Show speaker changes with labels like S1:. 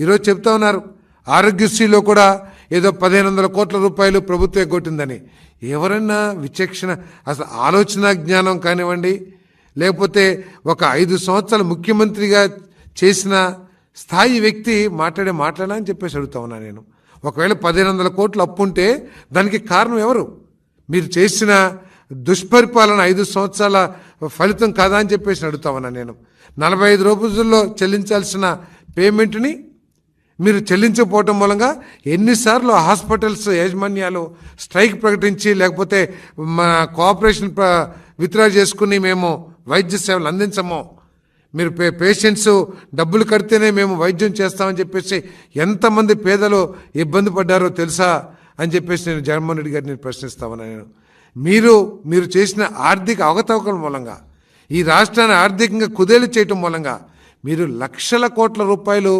S1: ఈరోజు చెప్తా ఉన్నారు. ఆరోగ్యశ్రీలో కూడా ఏదో పదిహేను వందల కోట్ల రూపాయలు ప్రభుత్వం ఎగ్గొట్టిందని ఎవరన్నా విచక్షణ అసలు ఆలోచన జ్ఞానం కానివ్వండి లేకపోతే ఒక ఐదు సంవత్సరాలు ముఖ్యమంత్రిగా చేసిన స్థాయి వ్యక్తి మాట్లాడే మాట్లాడా అని చెప్పేసి అడుగుతా ఉన్నా నేను. ఒకవేళ పదిహేను వందల కోట్లు అప్పు ఉంటే దానికి కారణం ఎవరు? మీరు చేసిన దుష్పరిపాలన ఐదు సంవత్సరాల ఫలితం కాదా అని చెప్పేసి అడుగుతా ఉన్నా నేను. నలభై ఐదు రోజుల్లో చెల్లించాల్సిన పేమెంట్ని మీరు చెల్లించకపోవటం మూలంగా ఎన్నిసార్లు హాస్పిటల్స్ యాజమాన్యాలు స్ట్రైక్ ప్రకటించి లేకపోతే మన కోఆపరేషన్ విత్డ్రా చేసుకుని మేము వైద్య సేవలు అందించము. మీరు పే పేషెంట్స్ డబ్బులు కడితేనే మేము వైద్యం చేస్తామని చెప్పేసి ఎంతమంది పేదలు ఇబ్బంది పడ్డారో తెలుసా అని చెప్పేసి నేను జగన్మోహన్ రెడ్డి గారిని ప్రశ్నిస్తామని నేను. మీరు మీరు చేసిన ఆర్థిక అవకతవకల మూలంగా ఈ రాష్ట్రాన్ని ఆర్థికంగా కుదేలు చేయటం మూలంగా మీరు లక్షల కోట్ల రూపాయలు